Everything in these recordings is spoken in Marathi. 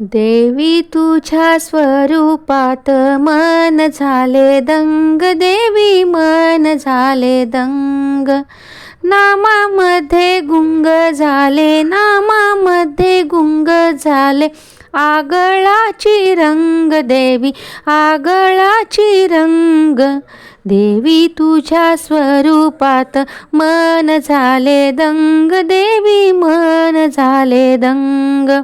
देवी तुझ्या स्वरूपात मन झाले दंग देवी मन झाले दंग. नामामध्ये गुंग झाले नामामध्ये गुंग झाले. आगळाची रंग देवी आगळाची रंग. देवी तुझ्या स्वरूपात मन झाले दंग देवी मन झाले दंग.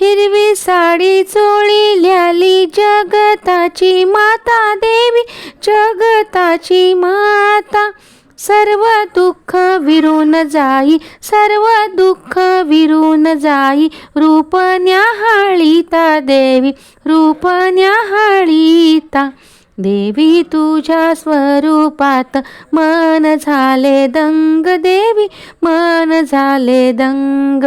हिरवी साडी चोळी ल्याली जगताची माता देवी जगताची माता. सर्व दुःख विरून जाई सर्व दुःख विरून जाई. रूप न्याहाळीता देवी रूप न्याहाळीता देवी तुझ्या स्वरूपात मन झाले दंग देवी मन झाले दंग.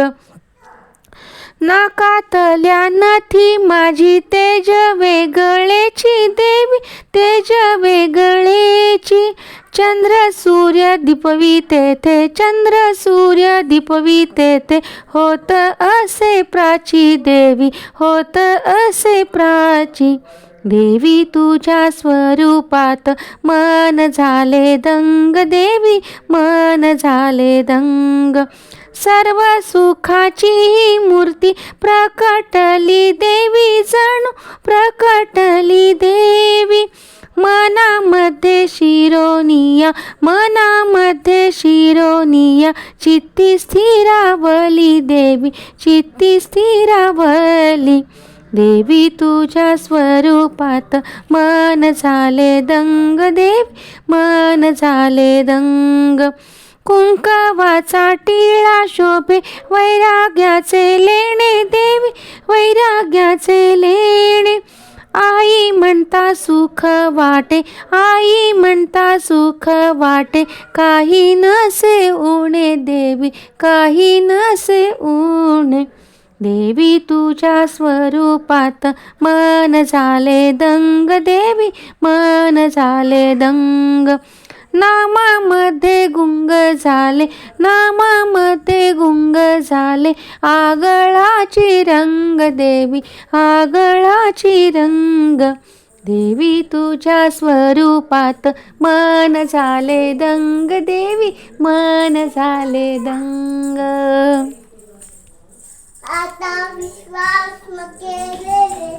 नाकातल्या नथी माझी तेज वेगळेची देवी तेज वेगळेची चंद्र सूर्य दीपवी तेथे चंद्र सूर्य दीपवी तेथे. होत असे प्राची देवी होत असे प्राची देवी तुझ्या स्वरूपात मन झाले दंग देवी मन झाले दंग. सर्व सुखाची ही मूर्ती प्रकटली देवी जणू प्रकटली देवी. मनामध्ये शिरोनिया मनामध्ये शिरोनिया चित्ती स्थिरावली देवी चित्ती स्थिरावली. देवी तुझ्या स्वरूपात मन झाले दंग देवी मन झाले दंग. कुंकवाचा टिळा शोभे वैराग्याचे लेणे देवी वैराग्याचे लेणे. आई म्हणता सुख वाटे आई म्हणता सुख वाटे. काही नसे उणे देवी काही नसे उणे. देवी तुझ्या स्वरूपात मन झाले दंग देवी मन झाले दंग. नामामध्ये गुंग झाले नामामध्ये गुंग झाले. आगळाची रंग देवी आगळाची रंग. देवी तुझ्या स्वरूपात मन झाले दंग देवी मन झाले दंग. आता विश्वास मग केलेले